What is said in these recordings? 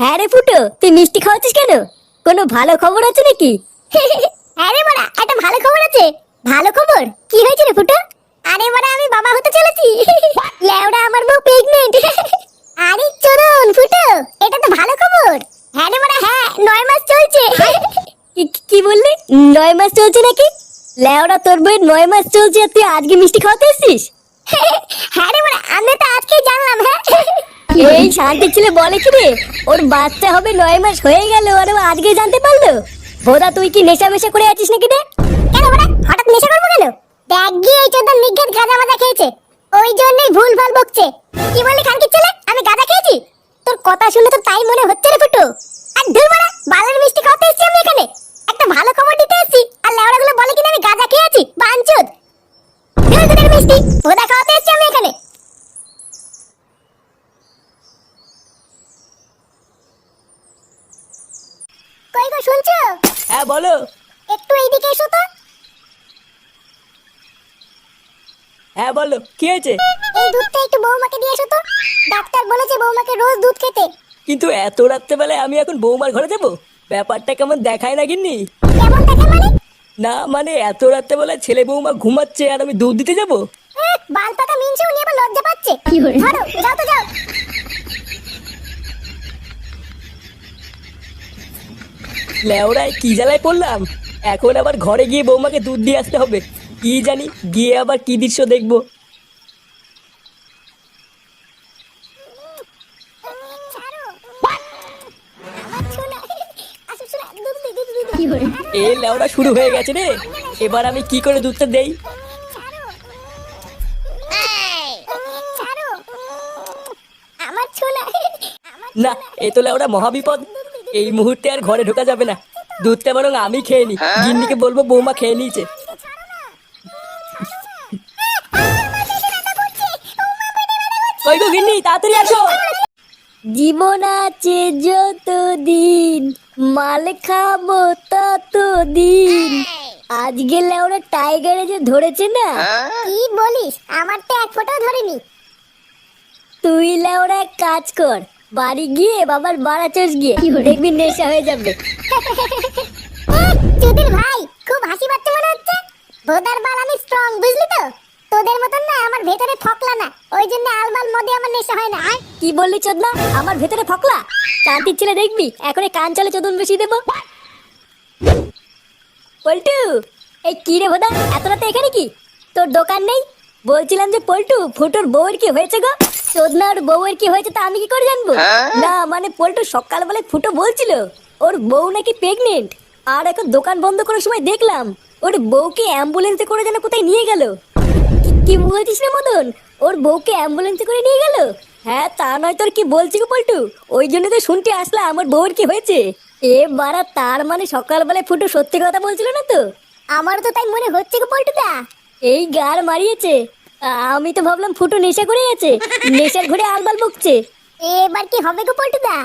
হ্যাঁ রে ফুটো তুই মিষ্টি খাওয়াচ্ছিস কেন? কোনো ভালো খবর আছে নাকি? আরে বড়া একটা ভালো খবর আছে। ভালো খবর? কি হয়েছে রে ফুটো? আরে বড়া আমি বাবা হতে চলেছি। লেওড়া আমার বউ প্রেগনেন্ট আরে চরণ ফুটো এটা তো ভালো খবর। হ্যাঁ রে বড়া হ্যাঁ নয় মাস চলছে। কি- বললি? নয় মাস চলছে নাকি? লেওড়া তোর বইয়ের নয় মাস চলছে আর তুই আজকে মিষ্টি খাওয়াতে এসছিস? হ্যাঁ রে বড়া আমি তো আজকেই জানলাম হ্যাঁ। এই শান্তি ছেলে বলে কি রে? ওর বাচ্চা হবে নয় মাস হয়ে গেল আর আজকে জানতে পারল। বোধা তুই কি নেশা মেশা করে আছিস নাকি রে? কেন হঠাৎ নেশা করব কেন? গিয়ে এই গাঁজা মাজা খেয়েছে। ওই জন্যই ভুল ভালো বকছে। কি বললি খানকির ছেলে? আমি গাঁজা খেয়েছি? তোর কথা শুনে তো তাই মনে হচ্ছে রে ফুটু। আর ধুর বড়া বালের মিষ্টি খাওয়াতে এসেছি আমি এখানে। একটা ভালো খবর দিতে এসেছি আর লেওড়াগুলো বলে কিনা আমি গাঁজা খেয়েছি বাঞ্চুদ ধুর তোদের মিষ্টি ভোদা খাওয়াতে এসেছি আমি এখানে কই গো শুনছো? হ্যাঁ বলো। একটু এইদিকে এসো তো। হ্যাঁ বলো কি হয়েছে? এই দুধটা একটু বৌমাকে দিয়ে এসো তো। ডাক্তার বলেছে বৌমাকে রোজ দুধ খেতে। কিন্তু এত রাত্রেবেলায় আমি এখন বৌমার ঘরে যাব? ব্যাপারটা কেমন দেখায় না কেমন থাকে মানে? না মানে এত রাত্রেবেলায় ছেলে বৌমা ঘুমাচ্ছে আর আমি দুধ দিতে যাব? বাল পাকা মিনছে উনি আবার লজ্জা পাচ্ছে। ধরো যাও তো যাও। লেওড়ায় কি জ্বালায় পড়লাম? এখন আবার ঘরে গিয়ে বৌমাকে দুধ দিয়ে আসতে হবে। কি জানি গিয়ে আবার কি দৃশ্য দেখব? এ লেওড়া শুরু হয়ে গেছে রে। এবার আমি কি করে দুধটা দেই? না এ তো লেওড়া মহাবিপদ। এই মুহূর্তে আর ঘরে ঢোকা যাবে না। দুধটা বরং আমি খেয়ে নি। গিন্নিকে বলব বৌমা খেয়ে নিয়েছে। ওই গো গিন্নি তাড়াতাড়ি আসো। জীবন আছে যতদিন মাল খাব ততদিন। আজকে লেওরা টাইগারে যে ধরেছে না? কি বলিস? আমার তো এক ফোঁটাও ধরেনি। তুই লেওরা এক কাজ কর বাড়ি গিয়ে বাবার বাড়া চোষ গিয়ে দেখবি নেশা হয়ে যাবে। চুদির ভাই খুব হাসি পাচ্ছে মনে হচ্ছে। ভোদার বাল আমি স্ট্রং বুঝলি তো? তোদের মতন না আমার ভেতরে ফকলা না। ওই জন্য আলবাল মদে আমার নেশা হয় না কি বললি চোদনা? আমার ভেতরে ফকলা? কান্তির ছেলে দেখবি? এখন কান চালে চোদন বেশি দেবো। পল্টু এই কি রে ভোদা? এত রাতে এখানে কি? তোর দোকান নেই? বলছিলাম যে পল্টু ফুটোর বউয়ের কি হয়েছে গো? চোদনা ওর বউয়ের কি হয়েছে তা আমি কি করে জানব? না মানে পল্টু সকালবেলায় ফুটো বলছিল ওর বউ নাকি প্রেগনেন্ট আর এখন দোকান বন্ধ করার সময় দেখলাম ওর বউকে অ্যাম্বুলেন্সে করে যেন কোথায় নিয়ে গেল। কি- কি বলছিস রে মদন? ওর বউকে অ্যাম্বুলেন্সে করে নিয়ে গেল? হ্যাঁ তা নয় তোর কি বলছি গো পল্টু? ওই জন্য তো শুনতে আসলাম আমার বউয়ের কি হয়েছে। এ বারা তার মানে সকালবেলায় ফুটো সত্যি কথা বলছিল না তো? আমারও তো তাই মনে হচ্ছে গো পল্টুদা। এই গার মারিয়েছে। আমি তো ভাবলাম ফুটো নেশা করে আছে নেশার ঘরে আলবাল বকছে। এবার কি হবে গো পল্টুদা?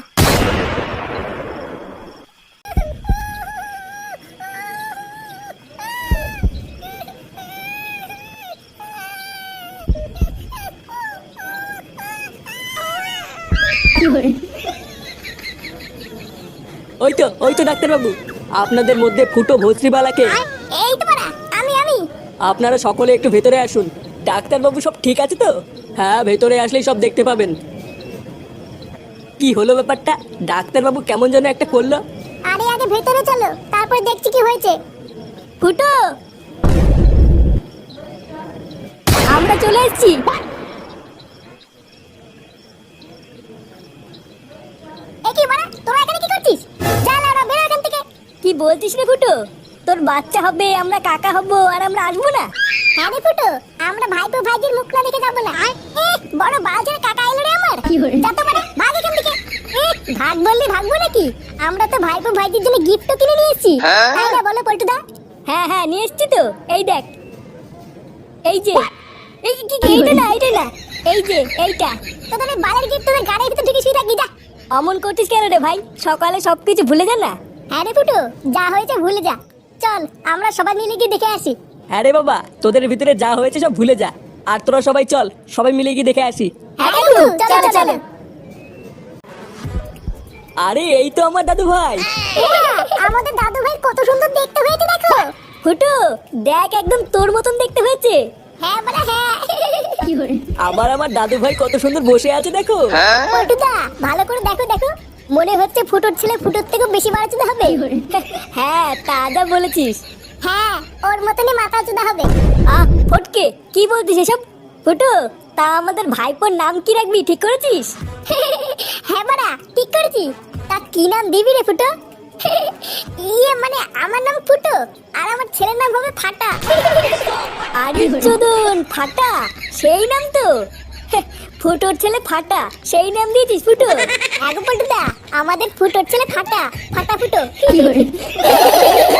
ওই তো ওই তো ডাক্তারবাবু। আপনাদের মধ্যে ফুটো ভস্রিবালাকে এই তো আপনারা সকলে একটু ভেতরে আসুন। ডাক্তারবাবু সব ঠিক আছে তো? হ্যাঁ ভেতরে আসলেই সব দেখতে পাবেন। কি হলো ব্যাপারটা? ডাক্তারবাবু কেমন যেন একটা করল। আরে, আগে ভেতরে চলো, তারপর দেখছি কি হয়েছে। ফুটো! আমরা চলে এসেছি। থেকে। কি বলছিস রে ফুটো? তোর বাচ্চা হবে আমরা কাকা হব আর আমরা আসব না। হ্যাঁ রে ফুটো আমরা ভাইপো ভাইজির মুখ না দেখে যাব না। এ, বড় বালছের কাকা এলো রে আমার। কি হলো? যা তো মানে ভাগ এখান থেকে। এ, ভাগ বললি ভাগবো নাকি আমরা তো ভাইপো ভাইজির জন্য গিফটও কিনে নিয়ে এসেছি। তাই না বলো পল্টুদা? হ্যাঁ হ্যাঁ নিয়ে এসছি তো। এই দেখ। এই যে এই কি কি- এইটা না এইটা না। এই যে এইটা। তোদের এই বালের গিফট তোদের গাড়ির ভিতরে ঢুকে শুয়ে থাকি যা। অমন করছিস কেন রে ভাই? সকালে সবকিছু ভুলে যা না? হ্যাঁ রে ফুটো যা হয়েছে ভুলে যা। চল আমরা সবাই মিলে গিয়ে দেখে আসি। হ্যাঁ রে বাবা তোদের ভিতরে যা হয়েছে সব ভুলে যা। আর তোরা সবাই চল সবাই মিলে গিয়ে দেখে আসি। হ্যাঁ চলো আরে এই তো আমার দাদু ভাই। আমাদের দাদু ভাই কত সুন্দর দেখতে হয়েছে দেখো। ফুটো দেখ একদম তোর মতন দেখতে হয়েছে। হ্যাঁ বলে হ্যাঁ। আবার আমার দাদু ভাই কত সুন্দর বসে আছে দেখো। পল্টুদা ভালো করে দেখো দেখো। মনে হচ্ছে ফুটোর ছেলে ফুটোর থেকে বেশি মারাচুদা হবে। হ্যাঁ তা যা বলেছিস। হ্যাঁ। ওর মতনই মাথা চুদা হবে। আহ ফটকে কি বলছিস এসব? ফুটো তা আমাদের ভাইপোর নাম কি রাখবি ঠিক করেছিস? হ্যাঁ বাড়া ঠিক করেছি। তা কি নাম দিবি রে ফুটো? ইয়ে মানে আমার নাম ফুটো আর আমার ছেলের নাম হবে ফাটা। আরে চোদন ফাটা সেই নাম তো। ফুটোর ছেলে ফাটা, সেই নাম দিয়েছিস ফুটো। আগে পল্টুদা, আমাদের ফুটোর ছেলে ফাটা ফাটা ফুটো।